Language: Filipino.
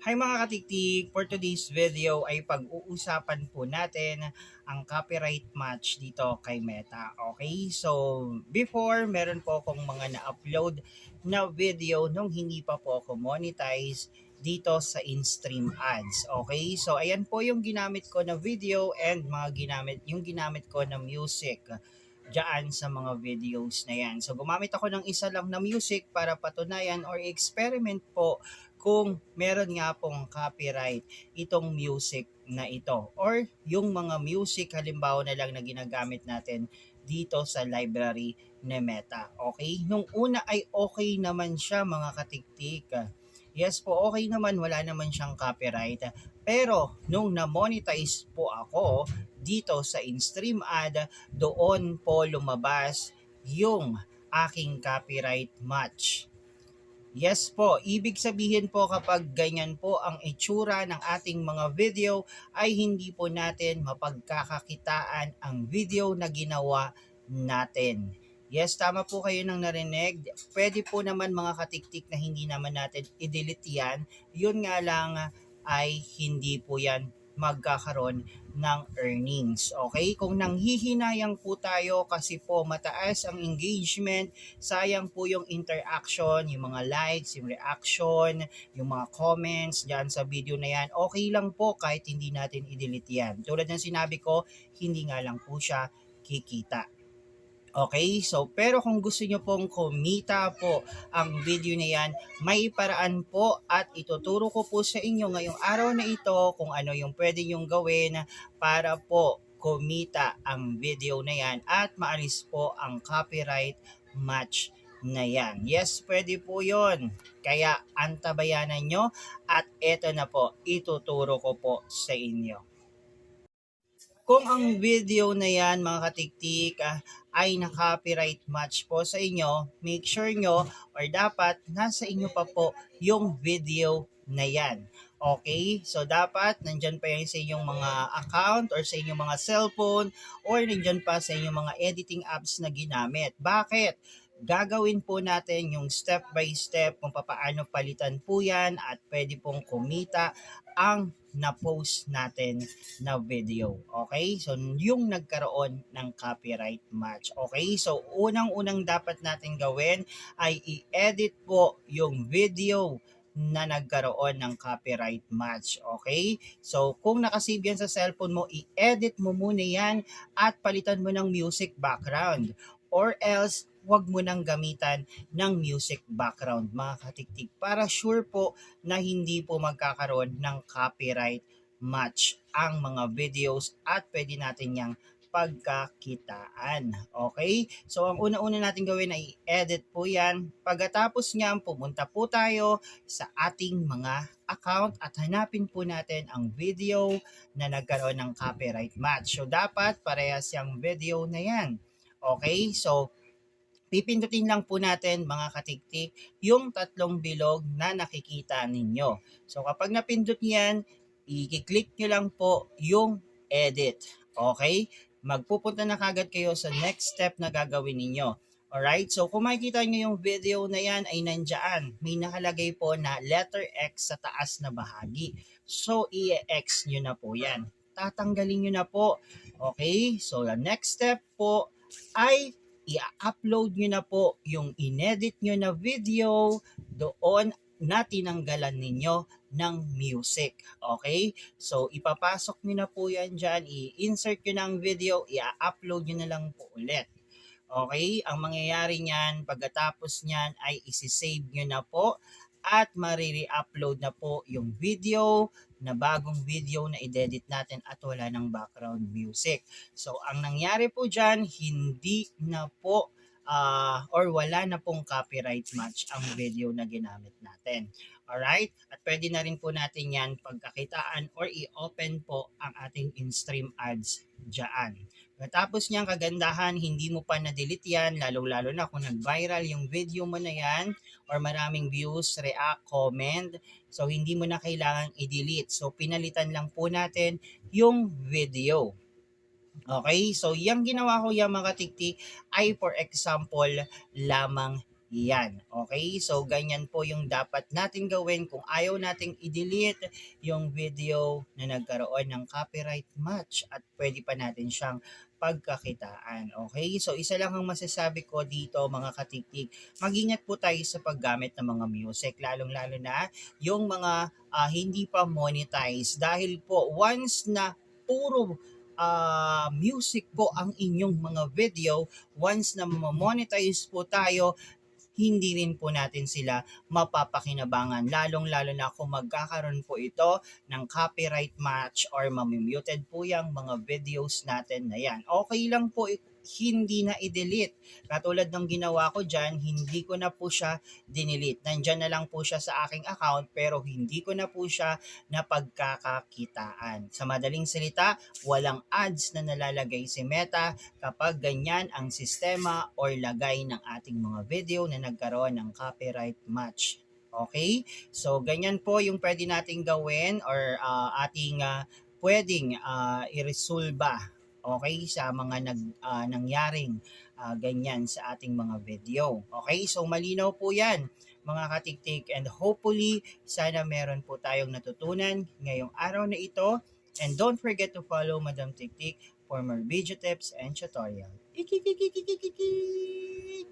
Hi mga katiktik! For today's video ay pag-uusapan po natin ang copyright match dito kay Meta. Okay? So, before, meron po akong mga na-upload na video nung hindi pa po ako monetize dito sa in-stream ads. Okay? So, ayan po yung ginamit ko na video and mga ginamit, yung ginamit ko na music dyan sa mga videos na yan. So, gumamit ako ng isa lang na music para patunayan or experiment po kung meron nga pong copyright itong music na ito or yung mga music halimbawa na lang na ginagamit natin dito sa library ni Meta. Okay? Nung una ay okay naman siya mga katiktik. Yes po, okay naman, wala naman siyang copyright. Pero nung na-monetize po ako dito sa in-stream ad, doon po lumabas yung aking copyright match. Yes po, ibig sabihin po kapag ganyan po ang itsura ng ating mga video ay hindi po natin mapagkakakitaan ang video na ginawa natin. Yes, tama po kayo nang narinig. Pwede po naman mga katiktik na hindi naman natin i-delete yan. Yun nga lang ay hindi po yan magkakaroon ng earnings. Okay? Kung nanghihinayang po tayo kasi po mataas ang engagement, sayang po yung interaction, yung mga likes, yung reaction, yung mga comments dyan sa video na yan, okay lang po kahit hindi natin i-delete yan. Tulad ng sinabi ko, hindi nga lang po siya kikita. Okay, so pero kung gusto nyo pong kumita po ang video na yan, may paraan po at ituturo ko po sa inyo ngayong araw na ito kung ano yung pwede nyong gawin para po kumita ang video na yan at maalis po ang copyright match na yan. Yes, pwede po yon. Kaya antabayanan nyo at eto na po, ituturo ko po sa inyo. Kung ang video na yan mga katiktik ah, ay na-copyright match po sa inyo, make sure nyo or dapat nasa inyo pa po yung video na yan. Okay? So, dapat nandyan pa yan sa inyong mga account or sa inyong mga cellphone or nandyan pa sa inyong mga editing apps na ginamit. Bakit? Gagawin po natin yung step by step kung paano palitan po yan at pwede pong kumita ang na-post natin na video. Okay? So, yung nagkaroon ng copyright match. Okay? So, unang-unang dapat natin gawin ay i-edit po yung video na nagkaroon ng copyright match. Okay? So, kung nakasave yan sa cellphone mo, i-edit mo muna yan at palitan mo ng music background. Or else, wag mo nang gamitan ng music background mga katiktik para sure po na hindi po magkakaroon ng copyright match ang mga videos at pwede natin yang pagkakitaan. Okay? So, ang una-una natin gawin ay edit po yan. Pagkatapos niyan, pumunta po tayo sa ating mga account at hanapin po natin ang video na nagkaroon ng copyright match. So, dapat parehas yung video na yan. Okay? So, pipindutin lang po natin mga katiktik yung tatlong bilog na nakikita ninyo. So kapag napindot yan, i-click nyo lang po yung edit. Okay? Magpupunta na kagad kayo sa next step na gagawin ninyo. Alright, so kung makikita nyo yung video na yan ay nandyan. May nakalagay po na letter X sa taas na bahagi. So, i-X nyo na po yan. Tatanggalin nyo na po. Okay, so the next step po ay i-upload nyo na po yung inedit nyo na video doon na tinanggalan ninyo ng music. Okay? So, ipapasok nyo na po yan dyan, i-insert nyo ng video, i-upload nyo na lang po ulit. Okay? Ang mangyayari niyan, pagkatapos niyan ay isi-save nyo na po at mariri-upload na po yung video na bagong video na i-edit natin at wala ng background music. So, ang nangyari po dyan, hindi na po uh, or wala na pong copyright match ang video na ginamit natin. Alright? At pwede na rin po natin yan pagkakitaan or i-open po ang ating in-stream ads dyan. Tapos niyang kagandahan, hindi mo pa na-delete yan, lalo-lalo na kung nag-viral yung video mo na yan or maraming views, react, comment. So, hindi mo na kailangan i-delete. So, pinalitan lang po natin yung video. Okay? So, yung ginawa ko yung mga tiktik ay for example lamang Yan, okay? So, ganyan po yung dapat natin gawin kung ayaw nating i-delete yung video na nagkaroon ng copyright match at pwede pa natin siyang pagkakitaan. Okay? So, isa lang ang masasabi ko dito mga katiktik. Mag-ingat po tayo sa paggamit ng mga music, lalong-lalo na yung mga ah, hindi pa monetize. Dahil po, once na puro ah, music po ang inyong mga video, once na monetize po tayo, hindi rin po natin sila mapapakinabangan. Lalong-lalo na kung magkakaroon po ito ng copyright match or mamimuted po yung mga videos natin na yan. Okay lang po hindi na i-delete. Katulad ng ginawa ko dyan, hindi ko na po siya dinelete. Nandyan na lang po siya sa aking account pero hindi ko na po siya napagkakakitaan. Sa madaling salita, walang ads na nalalagay si Meta kapag ganyan ang sistema or lagay ng ating mga video na nagkaroon ng copyright match. Okay? So, ganyan po yung pwede nating gawin or ah, ating ah, pwedeng ah, iresolba okay sa mga nag ah, nangyaring ah, ganyan sa ating mga video. Okay? So, malinaw po 'yan mga katiktik and hopefully sana meron po tayong natutunan ngayong araw na ito and don't forget to follow Madam Tiktik for more video tips and tutorial. Ikikikikikikik!